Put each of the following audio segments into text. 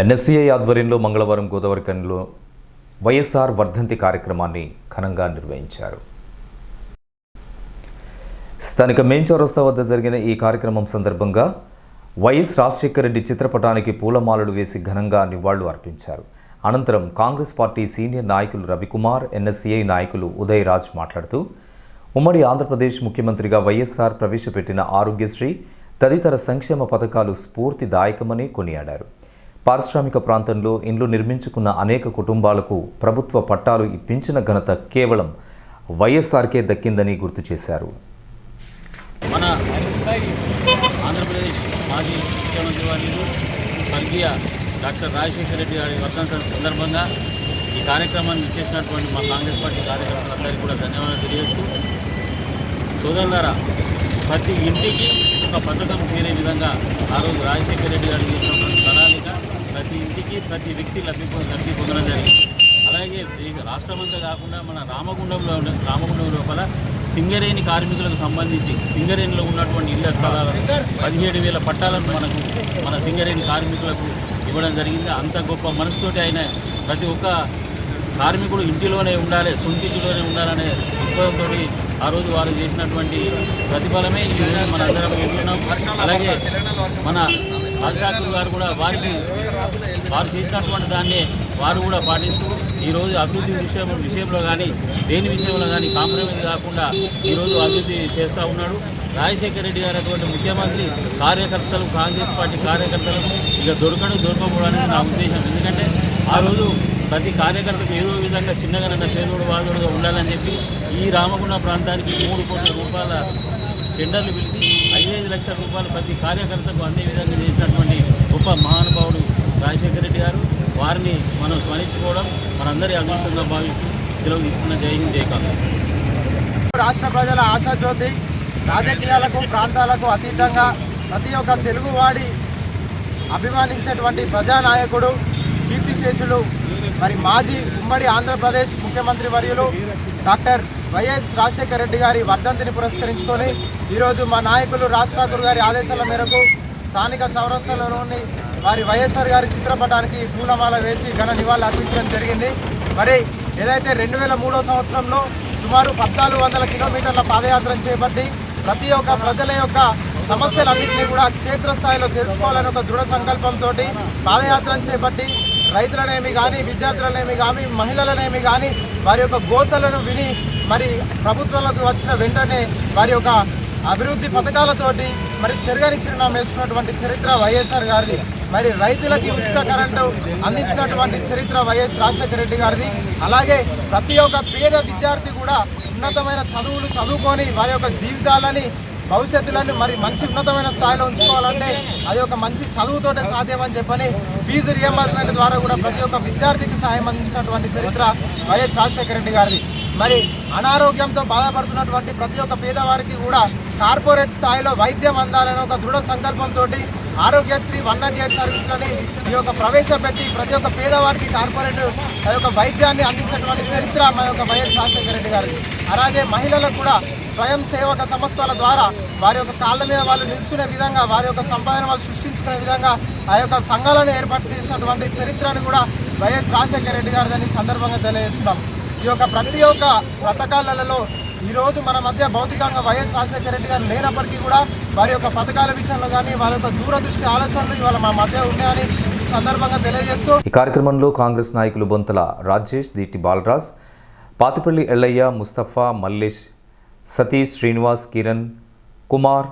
NSCI ఆధ్వర్యంలో మంగళవారం గోదావరిఖండ్లో వైఎస్ఆర్ వర్ధంతి కార్యక్రమాన్ని ఘనంగా నిర్వహించారు. స్థానిక మెయిన్ చౌరస్తా వద్ద జరిగిన ఈ కార్యక్రమం సందర్భంగా వైఎస్ రాజశేఖర రెడ్డి చిత్రపటానికి పూలమాలలు వేసి ఘనంగా నివాళులు అర్పించారు. అనంతరం కాంగ్రెస్ పార్టీ సీనియర్ నాయకులు రవికుమార్ ఎన్ఎస్సీఐ నాయకులు ఉదయ్ రాజ్ మాట్లాడుతూ ఉమ్మడి ఆంధ్రప్రదేశ్ ముఖ్యమంత్రిగా వైఎస్ఆర్ ప్రవేశపెట్టిన ఆరోగ్యశ్రీ తదితర సంక్షేమ పథకాలు స్ఫూర్తిదాయకమని కొనియాడారు. పారిశ్రామిక ప్రాంతంలో ఇండ్లు నిర్మించుకున్న అనేక కుటుంబాలకు ప్రభుత్వ పట్టాలు ఇప్పించిన ఘనత కేవలం వైఎస్ఆర్కే దక్కిందని గుర్తు చేశారు. మన ఆంధ్రప్రదేశ్ మాజీ ముఖ్యమంత్రి వర్యులు స్వర్గీయ డాక్టర్ రాజశేఖర రెడ్డి గారి వర్ధంతి సందర్భంగా ఈ కార్యక్రమాన్ని చేసినటువంటి మా కాంగ్రెస్ పార్టీ కార్యకర్తలందరికీ కూడా ధన్యవాదాలు తెలియజేస్తూ సోదరులారా ప్రతి ఇంటికి ఒక పథకం చేరే విధంగా ఆ రోజు రాజశేఖర రెడ్డి గారు చేసినటువంటి ప్రతి ఇంటికి ప్రతి వ్యక్తి లబ్ధి లబ్ధి పొందడం జరిగింది. అలాగే ఈ రాష్ట్రమంతా కాకుండా మన రామగుండంలో రామగుండం లోపల సింగరేణి కార్మికులకు సంబంధించి సింగరేణిలో ఉన్నటువంటి ఇళ్ళ స్థలాలు పదిహేడు వేల పట్టాలను మనకు మన సింగరేణి కార్మికులకు ఇవ్వడం జరిగింది. అంత గొప్ప మనసుతోటి ఆయన ప్రతి ఒక్క కార్మికుడు ఇంటిలోనే ఉండాలి సొంతింటిలోనే ఉండాలనే దృక్పథంతో ఆ రోజు వారు చేసినటువంటి ప్రతిఫలమే ఈ రోజు మనందరం అలాగే మన రాజాకులు గారు కూడా వారికి వారు చేసినటువంటి దాన్ని వారు కూడా పాటిస్తూ ఈరోజు అభివృద్ధి విషయం విషయంలో కానీ దేని విషయంలో కానీ కాంప్రమైజ్ కాకుండా ఈరోజు అభివృద్ధి చేస్తూ ఉన్నాడు. రాజశేఖర రెడ్డి గారు అటువంటి ముఖ్యమంత్రి కార్యకర్తలు కాంగ్రెస్ పార్టీ కార్యకర్తలు ఇక దొరకడం దొరకకూడదని నా ఉద్దేశం. ఎందుకంటే ఆ రోజు ప్రతి కార్యకర్తకు ఏదో విధంగా చిన్నగా పేదోడు వాదోడుగా ఉండాలని చెప్పి ఈ రామగుండ ప్రాంతానికి మూడు కోట్ల రూపాయల టెండర్లు పిలిచి ఐదు లక్షల రూపాయలు ప్రతి కార్యకర్తకు అందే విధంగా చేసినటువంటి గొప్ప మహానుభావుడు రాజశేఖర రెడ్డి గారు. వారిని మనం స్మరించుకోవడం మనందరి అదృష్టంగా భావిస్తూ సెలవు తీసుకున్న జై హింద్ రాష్ట్ర ప్రజల ఆశాజ్యోతి రాజకీయాలకు ప్రాంతాలకు అతీతంగా ప్రతి ఒక్క తెలుగువాడి అభిమానించేటువంటి ప్రజానాయకుడు కీర్తిశేషులు మరి మాజీ ఉమ్మడి ఆంధ్రప్రదేశ్ ముఖ్యమంత్రి వర్యులు డాక్టర్ వైఎస్ రాజశేఖర రెడ్డి గారి వర్ధంతిని పురస్కరించుకొని ఈరోజు మా నాయకులు రాజ్ ఠాకూర్ గారి ఆదేశాల మేరకు స్థానిక చౌరస్తాలోని వారి వైఎస్ఆర్ గారి చిత్రపటానికి పూలమాల వేసి ఘన నివాళులు అర్పించడం జరిగింది. మరి ఏదైతే రెండు వేల మూడో సంవత్సరంలో సుమారు పద్నాలుగు వందల కిలోమీటర్ల పాదయాత్ర చేపట్టి ప్రతి ఒక్క ప్రజల యొక్క సమస్యలన్నింటినీ కూడా క్షేత్రస్థాయిలో తెలుసుకోవాలని ఒక దృఢ సంకల్పంతో పాదయాత్ర చేపట్టి రైతులనేమి కానీ విద్యార్థులనేమి కానీ మహిళలనేమి కానీ వారి యొక్క గోసలను విని మరి ప్రభుత్వంలోకి వచ్చిన వెంటనే వారి యొక్క అభివృద్ధి పథకాలతోటి మరి చెరుగని చిరునామా వేసుకున్నటువంటి చరిత్ర వైఎస్ఆర్ గారిది. మరి రైతులకి ఉచిత కరెంటు అందించినటువంటి చరిత్ర వైఎస్ రాజశేఖర రెడ్డి గారిది. అలాగే ప్రతి ఒక్క పేద విద్యార్థి కూడా ఉన్నతమైన చదువులు చదువుకొని వారి యొక్క జీవితాలని భవిష్యత్తులను మరి మంచి ఉన్నతమైన స్థాయిలో ఉంచుకోవాలంటే అది ఒక మంచి చదువుతోటే సాధ్యమని చెప్పని ఫీజు రియంబర్స్మెంట్ ద్వారా కూడా ప్రతి ఒక్క విద్యార్థికి సాయం అందించినటువంటి చరిత్ర వైఎస్ రాజశేఖర రెడ్డి గారిది. మరి అనారోగ్యంతో బాధపడుతున్నటువంటి ప్రతి ఒక్క పేదవారికి కూడా కార్పొరేట్ స్థాయిలో వైద్యం అందాలనే ఒక దృఢ సంకల్పంతో ఆరోగ్యశ్రీ వన్ నాట్ ఎయిట్ సర్వీసులని ఈ యొక్క ప్రవేశపెట్టి ప్రతి ఒక్క పేదవారికి కార్పొరేట్ ఆ యొక్క వైద్యాన్ని అందించినటువంటి చరిత్ర మా యొక్క వైఎస్ రాజశేఖర రెడ్డి గారిది. అలాగే మహిళలకు కూడా స్వయం సేవక సంస్థల ద్వారా వారి యొక్క కాళ్ళ మీద వాళ్ళు నిలుచునే విధంగా వారి యొక్క సంపాదన వాళ్ళు సృష్టించుకునే విధంగా ఆ యొక్క సంఘాలను ఏర్పాటు చేసినటువంటి చరిత్రను కూడా వైఎస్ రాజశేఖర రెడ్డి గారు దాన్ని సందర్భంగా తెలియజేస్తున్నాం. ఈ యొక్క ప్రతి ఒక్క పథకాలలో ఈరోజు మన మధ్య భౌతికంగా వైఎస్ రాజశేఖర రెడ్డి గారు లేనప్పటికీ కూడా వారి యొక్క పథకాల విషయంలో కానీ వారి యొక్క దూరదృష్టి ఆలోచనలు ఇవాళ మా మధ్య ఉన్నాయని ఈ సందర్భంగా తెలియజేస్తూ ఈ కార్యక్రమంలో కాంగ్రెస్ నాయకులు బొంతల రాజేష్ దీటి బాలరాజ్ పాతిపల్లి ఎల్లయ్య ముస్తఫా మల్లేష్ సతీష్ శ్రీనివాస్ కిరణ్ కుమార్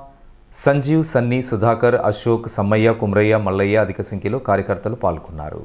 సంజీవ్ సన్నీ సుధాకర్ అశోక్ సమ్మయ్య కుమ్రయ్య మల్లయ్య అధిక సంఖ్యలో కార్యకర్తలు పాల్గొన్నారు.